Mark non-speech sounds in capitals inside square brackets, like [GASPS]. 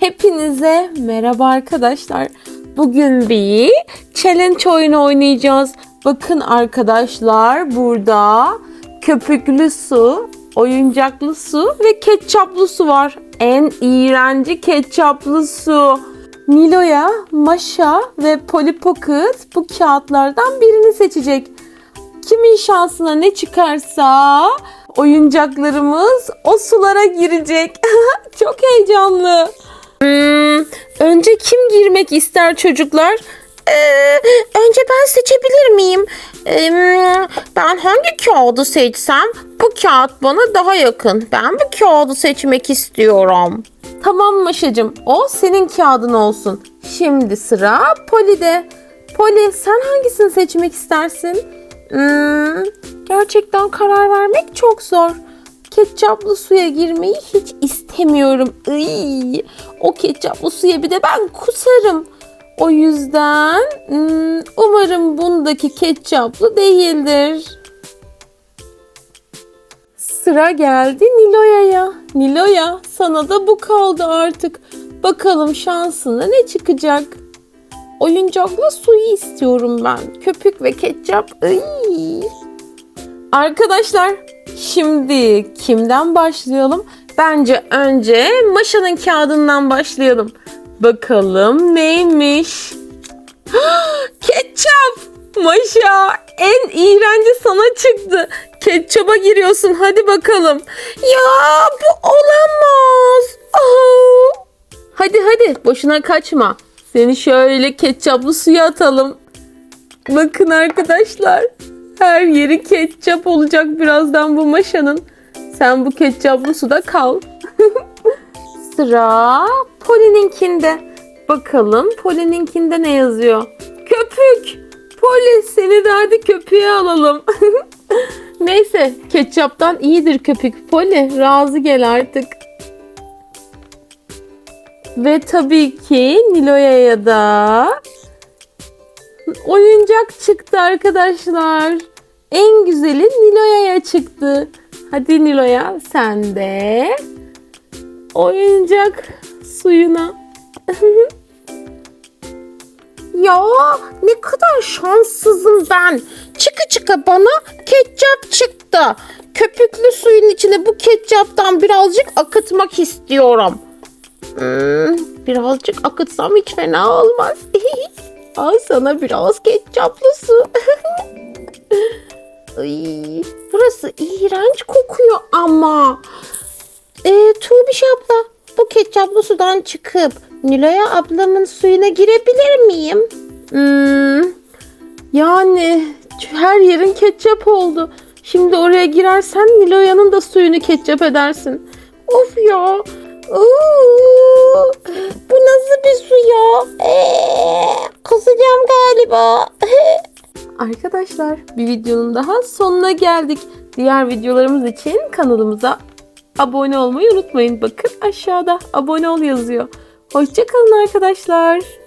Hepinize merhaba arkadaşlar. Bugün bir challenge oyunu oynayacağız. Bakın arkadaşlar burada köpüklü su, oyuncaklı su ve ketçaplı su var. En iğrenci ketçaplı su. Nilo'ya, Maşa ve Polly Pocket bu kağıtlardan birini seçecek. Kimin şansına ne çıkarsa oyuncaklarımız o sulara girecek. [LAUGHS] Çok heyecanlı. Hmm, önce kim girmek ister çocuklar? Ee, önce ben seçebilir miyim? Ee, ben hangi kağıdı seçsem? Bu kağıt bana daha yakın. Ben bu kağıdı seçmek istiyorum. Tamam Maşacığım o senin kağıdın olsun. Şimdi sıra Poli'de. Poli sen hangisini seçmek istersin? Hmm, gerçekten karar vermek çok zor. Ketçaplı suya girmeyi hiç istemiyorum. Iy, o ketçaplı suya bir de ben kusarım. O yüzden hmm, umarım bundaki ketçaplı değildir. Sıra geldi Niloya'ya. Niloya sana da bu kaldı artık. Bakalım şansına ne çıkacak? Oyuncaklı suyu istiyorum ben. Köpük ve ketçap. Iy. Arkadaşlar şimdi kimden başlayalım? Bence önce Maşa'nın kağıdından başlayalım. Bakalım neymiş? [GASPS] Ketçap! Maşa en iğrenci sana çıktı. Ketçaba giriyorsun hadi bakalım. Ya bu olamaz. Oh. Hadi hadi boşuna kaçma. Seni şöyle ketçaplı suya atalım. Bakın arkadaşlar. Her yeri ketçap olacak birazdan bu maşanın. Sen bu ketçaplı suda kal. [LAUGHS] Sıra Poli'ninkinde. Bakalım Poli'ninkinde ne yazıyor? Köpük. Poli seni de hadi köpüğe alalım. [LAUGHS] Neyse ketçaptan iyidir köpük. Poli razı gel artık. Ve tabii ki Nilo'ya da oyuncak çıktı arkadaşlar. En güzeli Nilo'ya çıktı. Hadi Nilo'ya sen de oyuncak suyuna. [LAUGHS] Ya ne kadar şanssızım ben. Çıkı çıkı bana ketçap çıktı. Köpüklü suyun içine bu ketçaptan birazcık akıtmak istiyorum. Hmm, birazcık akıtsam hiç fena olmaz. [LAUGHS] Al sana biraz ketçaplı su. [LAUGHS] Ay, burası iğrenç kokuyor ama. Ee, Tuğbiş abla bu ketçaplı sudan çıkıp Nilo'ya ablamın suyuna girebilir miyim? Hmm, yani her yerin ketçap oldu. Şimdi oraya girersen Nilo'yanın da suyunu ketçap edersin. Of ya. Oo, bu nasıl bir su ya? Ee, kusacağım galiba. [LAUGHS] Arkadaşlar bir videonun daha sonuna geldik. Diğer videolarımız için kanalımıza abone olmayı unutmayın. Bakın aşağıda abone ol yazıyor. Hoşçakalın arkadaşlar.